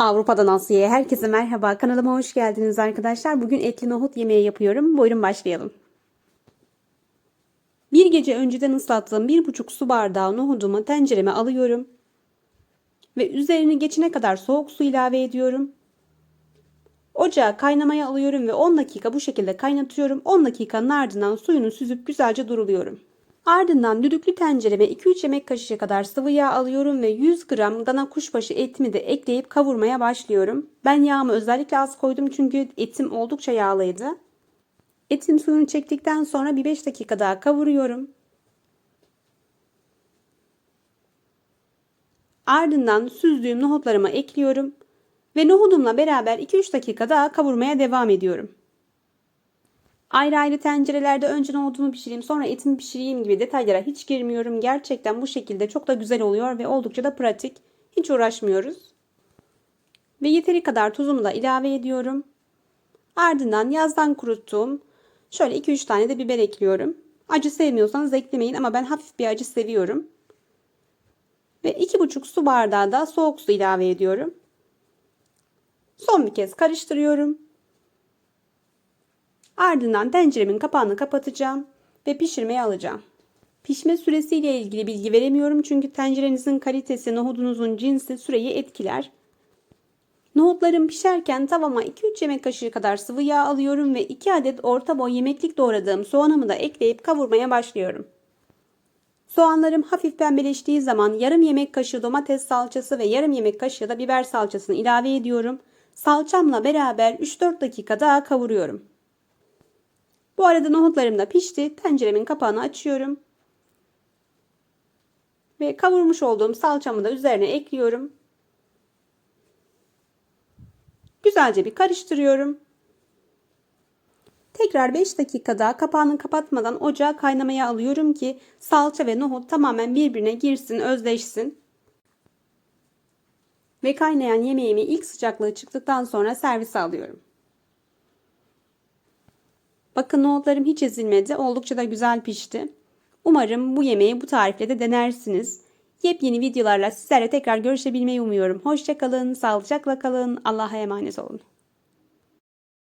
Avrupa'dan Asya'ya herkese merhaba. Kanalıma hoş geldiniz arkadaşlar. Bugün etli nohut yemeği yapıyorum. Buyurun başlayalım. Bir gece önceden ıslattığım bir buçuk su bardağı nohudumu tencereme alıyorum. Ve üzerini geçene kadar soğuk su ilave ediyorum. Ocağa kaynamaya alıyorum ve 10 dakika bu şekilde kaynatıyorum. 10 dakikanın ardından suyunu süzüp güzelce duruluyorum. Ardından düdüklü tencereme 2-3 yemek kaşığı kadar sıvı yağ alıyorum ve 100 gram dana kuşbaşı etimi de ekleyip kavurmaya başlıyorum. Ben yağımı özellikle az koydum çünkü etim oldukça yağlıydı. Etim suyunu çektikten sonra bir 5 dakika daha kavuruyorum. Ardından süzdüğüm nohutlarımı ekliyorum ve nohudumla beraber 2-3 dakika daha kavurmaya devam ediyorum. Ayrı ayrı tencerelerde önce nohudumu pişireyim sonra etimi pişireyim gibi detaylara hiç girmiyorum. Gerçekten bu şekilde çok da güzel oluyor ve oldukça da pratik. Hiç uğraşmıyoruz. Ve yeteri kadar tuzumu da ilave ediyorum. Ardından yazdan kuruttuğum şöyle 2-3 tane de biber ekliyorum. Acı sevmiyorsanız eklemeyin ama ben hafif bir acı seviyorum. Ve 2,5 su bardağı da soğuk su ilave ediyorum. Son bir kez karıştırıyorum. Ardından tenceremin kapağını kapatacağım ve pişirmeye alacağım. Pişme süresiyle ilgili bilgi veremiyorum çünkü tencerenizin kalitesi, nohudunuzun cinsi süreyi etkiler. Nohutlarım pişerken tavama 2-3 yemek kaşığı kadar sıvı yağ alıyorum ve 2 adet orta boy yemeklik doğradığım soğanımı da ekleyip kavurmaya başlıyorum. Soğanlarım hafif pembeleştiği zaman yarım yemek kaşığı domates salçası ve yarım yemek kaşığı da biber salçasını ilave ediyorum. Salçamla beraber 3-4 dakika daha kavuruyorum. Bu arada nohutlarım da pişti. Tenceremin kapağını açıyorum. Ve kavurmuş olduğum salçamı da üzerine ekliyorum. Güzelce bir karıştırıyorum. Tekrar 5 dakika daha kapağını kapatmadan ocağı kaynamaya alıyorum ki salça ve nohut tamamen birbirine girsin, özleşsin. Ve kaynayan yemeğimi ilk sıcaklığı çıktıktan sonra servise alıyorum. Bakın nohutlarım hiç ezilmedi. Oldukça da güzel pişti. Umarım bu yemeği bu tarifle de denersiniz. Yepyeni videolarla sizlerle tekrar görüşebilmeyi umuyorum. Hoşçakalın, sağlıcakla kalın, Allah'a emanet olun.